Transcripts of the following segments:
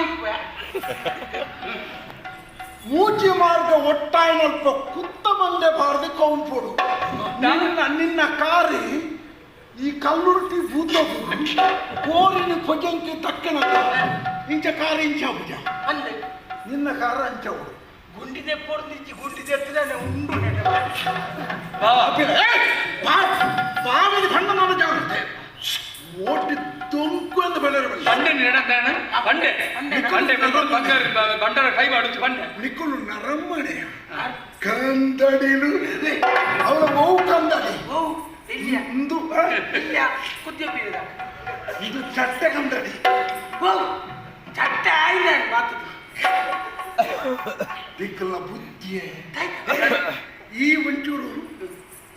ಆಮೇಲೆ ಮೂಜಿ ಮಾರ್ಗ ಒಟ್ಟಾಯಿನಲ್ಪ ಕುತ್ತ ಬಂದೆ ಬಾರದೆ ಕೌಂಪೋಡು ನಿನ್ನ ನಿನ್ನ ಕಾರಿ ಈ ಕಲ್ಲುರುಟಿ ಬೂತದು ಕೋರಿನ ಪೊಜಂಕಿ ತಕ್ಕನ ಇಂಚ ಕಾರಿ ಇಂಚ ಬುಜ ಅಂದೆ ನಿನ್ನ ಕಾರ ಅಂಚ ಗುಂಡಿ ಗುಂಡಿದೆ ನಿಂಚಿ ಗುಂಡಿ ಎತ್ತಿದಾನೆ ಉಂಡು ಬಾವಿನ ಬಣ್ಣ ನಾನು ಜಾಗ್ರತೆ. ಓಟಿ ದೊಂಕು ಎಂದು ಬೆಳೆರ ಬೆಳೆ ಬಂಡೆ. ನಿಡದ್ದಾನೆ ಬಂಡೆ ಬಂಡೆ ಬಂಗಾರ ಬಂಡರ ಕೈ ಮಾಡುತ್ತೆ ಬಂಡೆ. ನಿಕ್ಕಲು ನರಮ್ಮಣೆಯ ಕಂದಡಿಲು ಅವಳ ಬಹು ಕಂದಡಿ. ಇಂದು ಇದು ಚಟ್ಟೆ ಕಂದಡಿ. ಓ ಚಟ್ಟ ಆಯ್ದ ಮಾತು? ದಿಕ್ಕಲ ಬುದ್ಧಿಯೇ. ಈ ಒಂಚೂರು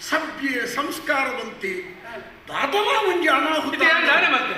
ಸಭ್ಯ ಸಂಸ್ಕಾರವಂತೆ ದಾದವ ಒಂಜಿ ಅನಾಹುತ ಮತ್ತೆ?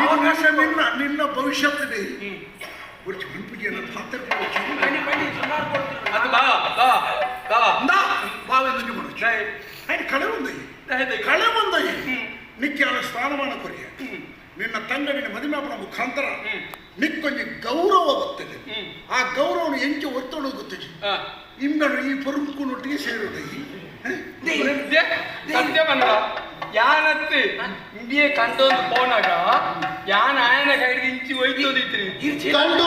ಅವಕಾಶ ನಿನ್ನ ನಿನ್ನ ಭವಿಷ್ಯದಲ್ಲಿ ಒಂದು ಗುಂಪು ಜನ ಹತ್ತಿರ ఆయన కళ ఉంది కళ ఉంది నిక్కాల ಸ್ಥಾನಮಾನ ಕೊರಿಯ ನಿನ್ನ ತಂಡ ನಿನ್ನ ಮದುಮಾಪನ ಮುಖಾಂತರ ನಿಕ್ಕೊಂದು ಗೌರವ ಬರ್ತದೆ ಆ ಗೌರವನ ಎಂಚ ಒತ್ತಡ ಗೊತ್ತಿದೆ ಇಂಗನು ಈ ಪರುಂಕುನೊಟ್ಟಿಗೆ ಸೇರುವುದೈ ಯಾನತ್ತು ಇಂಡಿಯ ಕಂಡೊಂದು ಫೋನಾಗ ಯಾನ ಆಯನ ಕೈಡ್ ಇಂಚಿ ಹೋಯ್ತು ಕಂಡು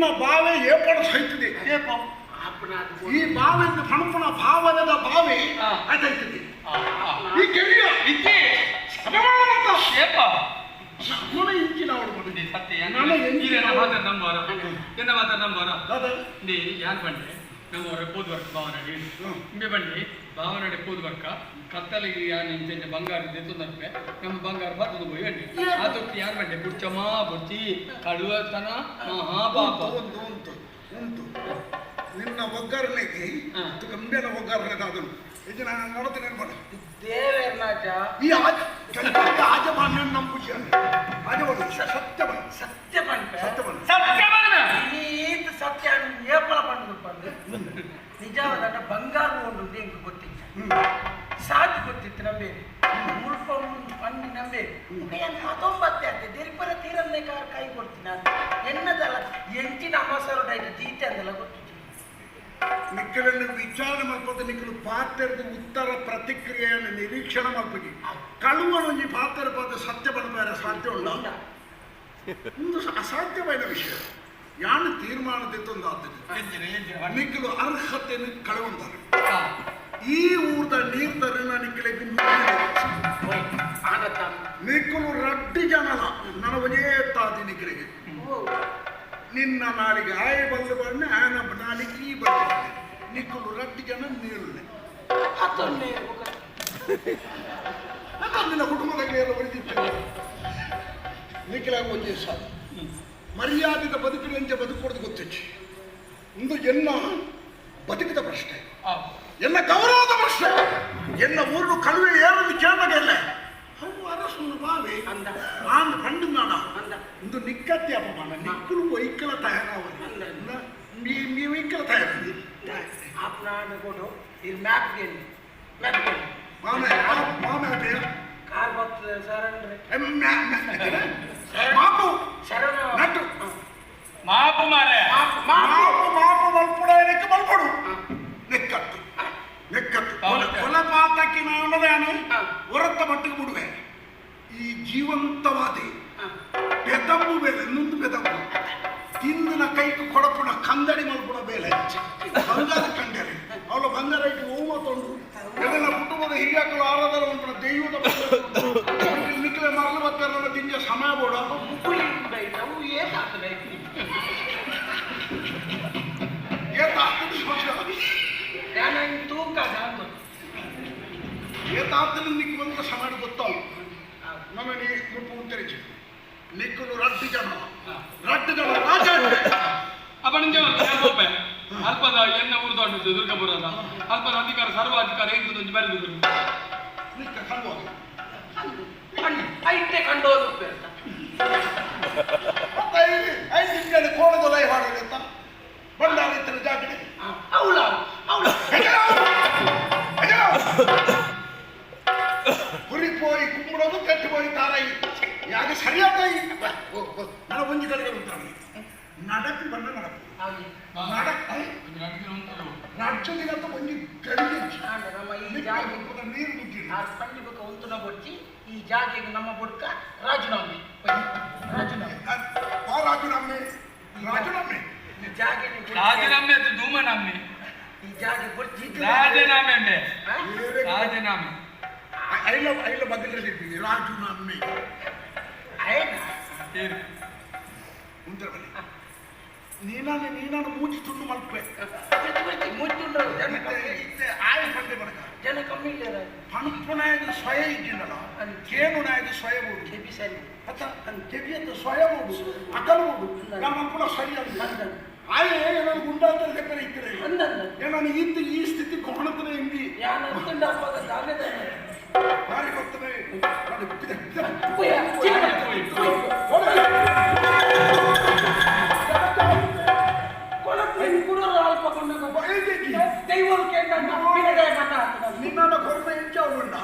ನಿಮ್ಮ ಬಾವೆ ಏಪಣ ಸಹಿತದೆ. ಈ ಬಾವೆಯನ್ನು ಪಣಪಣ ಭಾವನದ ಬಾವೆ ಅದೈತದೆ ಈ ಕೆರಿಯ ಇದ್ದೆ ಸಮಾನತ ಏಪ ಗುಣ ಇಂಚಿನ ಅವಳು ಮಾಡಿದೆ ಸತ್ಯ ನಾನು ಎಂಜಿನ ಮಾತ ನಂಬರ ಎನ್ನ ಮಾತ ನಂಬರ ನೀ ಯಾರು ಬಂದೆ? ನಮ್ಮವರ ಪೋದ್ವರ್ಕ ಭಾವನಡಿ ಇಂಬೆ ಬನ್ನಿ. ಭಾವನಡೆ ಪೋದ್ವರ್ಕ ಕತ್ತಲಿಗೆ ನಿಮ್ಮ ನಿಂತೆ ಬಂಗಾರ ಇದೆ ತೊಂದರೆ ನಮ್ಮ ಬಂಗಾರ ಬರ್ತದೆ ಹೋಗಿ ಬನ್ನಿ. ಅದಕ್ಕೆ ಬಂದೆ ಬಂಡೆ ಬುಚ್ಚಮ್ಮ ಬುಚ್ಚಿ ಕಳುವತನ ಮಹಾಪಾಪ ಉಂಟು ಉಂಟು ಉಂಟು ನಿನ್ನ ಒಗ್ಗರಣೆಗೆ ಹಾ. ಗಂಭೀರ ಒಗ್ಗರಣೆ ಅದನ್ನು ಇದು ನಾನು ನೋಡ್ತೇನೆ ಮಾಡು ದೇವೇರ್ನಾಚ ಈ ಆಜ ಆಜಮಾನ್ಯ ನಂಬುಜ ಆಜಮಾನ ಸತ್ಯವ ಸತ್ಯ ಪಂಪ ಸತ್ಯ ನಿಕ್ಕಲನ್ನು ವಿಚಾರಣೆ ಮಾಡ್ಕೊತ ನಿಕ್ಕಲು ಪಾತ್ರದ ಉತ್ತರ ಪ್ರತಿಕ್ರಿಯೆಯನ್ನು ನಿರೀಕ್ಷಣೆ ಮಾಡ್ಬೇಕು ಕಳುವನೊಂಜಿ ಪಾತ್ರ ಪಾತ್ರ ಸತ್ಯ ಬರಬೇರೆ ಸಾಧ್ಯ ಉಂಡ ಒಂದು ಅಸಾಧ್ಯವಾದ ವಿಷಯ. ಯಾನು ತೀರ್ಮಾನದಿತ್ತೊಂದು ಎಂಚಿನ ನಿಕ್ಕಲು ಅರ್ಹತೆಯನ್ನು ಕಳುವಂತಾರೆ. ಈ ಊರ್ದ ನೀರ್ದರಿನ ನಿಕ್ಕಲಿಗೆ ನಿಕ್ಕಲು ರಡ್ಡಿ ಜನಲ ನನ್ನ ಒಜೇ ತಾದಿ ನಿಕ್ಕಲಿಗೆ ನಿನ್ನ ನಾಲಿಗೆ ಆಯ ಬಂದು ಬಣ್ಣ ಆನ ನಾಲಿಗೆ ಈ ಬಂದ ನಿಕ್ಕಲು ರಡ್ಡಿ ಜನ ನೀರುಳ್ಳೆ ಹತ್ತೊನ್ನೇ ನಿನ್ನ ಕುಟುಂಬದಲ್ಲಿ ಎಲ್ಲ ಉಳಿದಿತ್ತು ನಿಖಿಲಾಗ ಒಂದೇ ಸಾಲ ಮರ್ಯಾದಿತ ಬದುಕಿನಂತೆ ಬದುಕೋದು ಗೊತ್ತಿಚ್ಚಿ ಇಂದು ಎನ್ನ ಬದುಕಿದ ಪ್ರಶ್ನೆ. ಎನ್ನ ಗೌರವದ ಪ್ರಶ್ನೆ. ಎನ್ನ ಊರು ಕಳುವೆ ಏರಲು ಕೇಳಬೇಕಲ್ಲ ಅವು ಅರಸನ್ನು ಬಾವಿ. ಅಂದ. ನಾನು ಕಂಡು ಅಂದ. ಇಂದು ನಿಕ್ಕತಿ ಅಪಮಾನ. ನಿಕ್ಕಲು ಇ ಕೋಟೋ ಈ ಮ್ಯಾಪ್ಗೆ ಮ್ಯಾಪ್ ಒಂದು ಆ ಒಂದು ಬೆಲ್ ಕಾರ್ ಬಟ್ ಜಾರನ್ ಎ ಮ್ಯಾಪ್ ಆಪೂ ಸರರು ನಡು ಮಾಪು. ಮಾರಾ. ಮಾಮಾಯಿ ತಾಕ ಬಲ್ಪುಡೋ ನಿಕ್ಕಟ್ಟು ನಿಕ್ಕಟ್ಟು ಕೊಲಪಾತಕ್ಕೆ ನಾನುಳ್ಳದಾನ ಉರತ್ತ ಬಟ್ಟು ಈ ಜೀವಂತವಾದಿ. ಎ ತಂಬುವೆ ನಿಂದು ನಾನು ಏತಾತನ ನಿಕ್ ಬಂದ ಸಮಾಡ ಗೊತ್ತಲ್ಲ ನಮ್ಮ ನೀ ಮುಟ್ಟು ಉತ್ತರಿಸಿ ನಿಕ್ಕಲು ರಡ್ಡು ಜನ ರಡ್ಡು ಜನ ರಾಜ ಅಪ್ಪ ನಿಂಗೆ ಒಪ್ಪೆ ಅಲ್ಪದ ಎನ್ನ ಊರು ದೊಡ್ಡದು ದುರ್ಗಾಪುರದ ಅಲ್ಪದ ಅಧಿಕಾರ ಸರ್ವಾಧಿಕಾರ ಎಂತದೊಂದು ಬರೆದು ನಿಕ್ಕ ಕಲ್ವ ಕಣ್ಣು ಐತೆ ಕಂಡೋದು ಅಂತ ಐದು ನಿಮಿಷ ಕೋಣದ ಲೈ ಹಾಡಲಿ ಅಂತ ಬಂಡಾಲಿತರ ಜಾಗಡೆ ಅವಳ ಅವಳ ಹುರಿ ಪೋಯಿ ಕುಂಬಳೋದು ಕಟ್ಟಿ ಪೋಯಿ ತಾರಾಯಿ ಯಾಕೆ ಸರಿಯಾದ ನನ್ನ ಒಂಜಿ ಕಡೆಗೆ ಉಂಟಾಗಿ ನಡಪಿ ಬಂದ ನಡಪು ನಡಕ್ ರಾಜ್ಯದಿಗಂತ ಒಂಜಿ ಗಡಿಗೆ ನಮ್ಮ ನೀರು ಮುಟ್ಟಿಲ್ಲ ಆ ಪಂಡಿ ಬುಕ್ಕ ಬೊಚ್ಚಿ ಈ ಜಾಗೆಗೆ ನಮ್ಮ ಬುಡ್ಕ ರಾಜೀನಾಮೆ ರಾಜೀನಾಮೆ ಆ ರಾಜುನಮ್ಮೆ ರಾಜುನಮ್ಮೆ ಈ ಜಾಗೆ ರಾಜೀನಾಮೆ ಅದು ಧೂಮನಾಮೆ ಈ ಜಾಗೆ ಬೊಚ್ಚಿ ರಾಜೀನಾಮೆ ಅಂಬೆ ಹಾ? ರಾಜೀನಾಮೆ ಐಲ ಐಲ ಬದಲಿರ್ತೀವಿ ರಾಜುನಮ್ಮೆ ಆಯ್ನ ಏನು ಮುಂದೆ ಬನ್ನಿ ನೀನಾನೆ ನೀನಾನು ಮೂಜಿ ತುಂಡು ಮಲ್ಪೆ ಬಿಟ್ಟು ಬಿಟ್ಟು ಮುಚ್ಚುಂಡ್ರು ಜನ ಇತ್ತೆ ಕಮ್ಮಿ ಇತ್ತೆ ಆಯ ಪಂಡೆ ಬಡಕ ಜನ ಕಮ್ಮಿ ಇಲ್ಲ ಪಣಪುನಾಯದು ಸ್ವಯ ಇದ್ದಿಲ್ಲಲ್ಲ ಕೇನುನಾಯದು ಸ್ವಯ ಬೋಡು ಕೆಬಿ ಸರಿ ಅತ್ತ ಕೆಬಿಯದ್ದು ಸ್ವಯ ಬೋಡು ಅಕಲು ಬೋಡು ನಮ್ಮ ಪುಣ ಸರಿ ಅಲ್ಲ ಆಯೆ ಗುಂಡಾಂತರ ಲೆಕ್ಕನೆ ಇತ್ತಿರ ಅಂದಂದ ಏನಾನು ಇತ್ತು ಈ ಸ್ಥಿತಿ ಕೊಣತನೆ ಹಿಂದಿ ಬಾರಿ ನಾನು ಮಾತಾಡ್ತದ ನಿನ್ನ ಕೊರತ ಹೆಚ್ಚಾವುಂಡ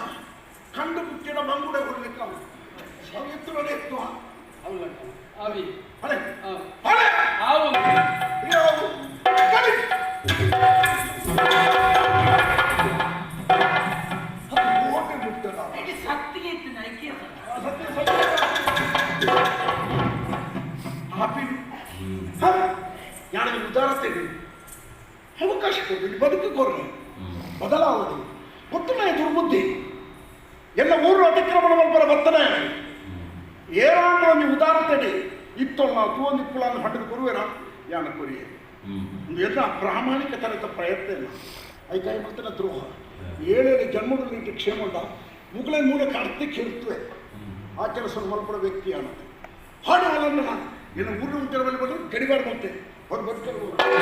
ಕಂಡು ಮುಚ್ಚಿನ ಬಂಗುಡೆ ಕೊಡ್ಲಿಕ್ಕೆ ಅವು ಎತ್ತುವರೆ ಎತ್ತುವ. ಅವಿ. ಅಲೆ ಆ. ಯಾರಿಗೆ ಉದಾರತೆ ಅವಕಾಶ ಕೊಡಿ ಬದುಕು ಕೊಡ್ರಿ. ಬದಲಾವಣೆ. ಗೊತ್ತನೇ ದುರ್ಬುದ್ಧಿ. ಎಲ್ಲ ಊರು ಅತಿಕ್ರಮಣ ಮಲ್ಪರ ಬರ್ತನೆ ನೀವು ಒಂದು ಉದಾರತೆ ನಾವು ತೂವೊಂದು ಇಪ್ಪುಳನ್ನು ಹಟ್ಟದ ಕೊರುವೆರ ಯಾನ ಕೊರಿಯೆ. ಎಲ್ಲ ಪ್ರಾಮಾಣಿಕತನದ ಪ್ರಯತ್ನ ಇಲ್ಲ. ಐಕಾಯಿ ಮಾಡ್ತಾನೆ ದ್ರೋಹ ಏಳೇಳು ಜನ್ಮದಲ್ಲಿ ಕ್ಷೇಮ ಉಂಡ ಮುಗಲ ಮೂಲಕ ಅರ್ಥಕ್ಕೆ ಇರ್ತದೆ ಆ ಕೆಲಸ ಮಲ್ಪಡ ವ್ಯಕ್ತಿ ಅನ್ನೋದು ಹಾಡು ಅಲ್ಲ ನಾನು. ಏನು ಊರು ಉಂಟರಲ್ಲಿ ಬಂದು ಗಡಿಬಾರ್ದಂತೆ ফটফট করব